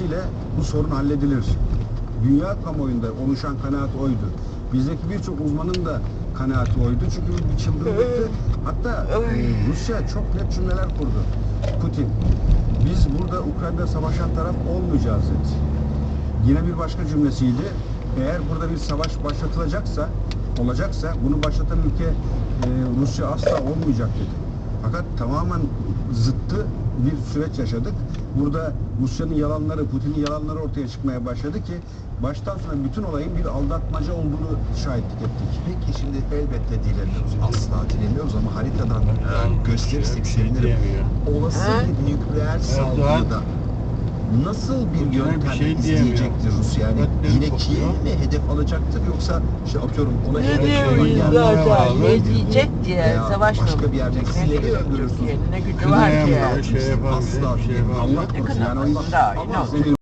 ile bu sorun halledilir. Dünya kamuoyunda oluşan kanaat oydu. Bizdeki birçok uzmanın da kanaati oydu. Çünkü bir çılgınlıktı. Hatta e, Rusya çok net cümleler kurdu. Putin, biz burada Ukrayna'da savaşan taraf olmayacağız dedi. Yine bir başka cümlesiydi. Eğer burada bir savaş başlatılacaksa, olacaksa bunu başlatan ülke e, Rusya asla olmayacak dedi. Fakat tamamen zıttı bir süreç yaşadık. Burada Rusya'nın yalanları, Putin'in yalanları ortaya çıkmaya başladı ki baştan sona bütün olayın bir aldatmaca olduğunu şahitlik ettik. Peki şimdi elbette dileniyoruz. Asla dileniyoruz ama haritadan gösterirsek bir şey sevinirim. Olası Ha? bir nükleer saldırıda nasıl bir Bugüne bir yöntem şey izleyecektir. Rusya? Yani Kuvvetleri yine. Kiev'i mi hedef alacaktır yoksa işte atıyorum ona Ne hedef diyor zaten? Ne diyecek diye savaş mı? başka bir yerde Ne sileri diyecek öldürürsünüz. Türkiye'nin ne gücü var ki şey Asla bir şey yapar. Allah korusun yani onlar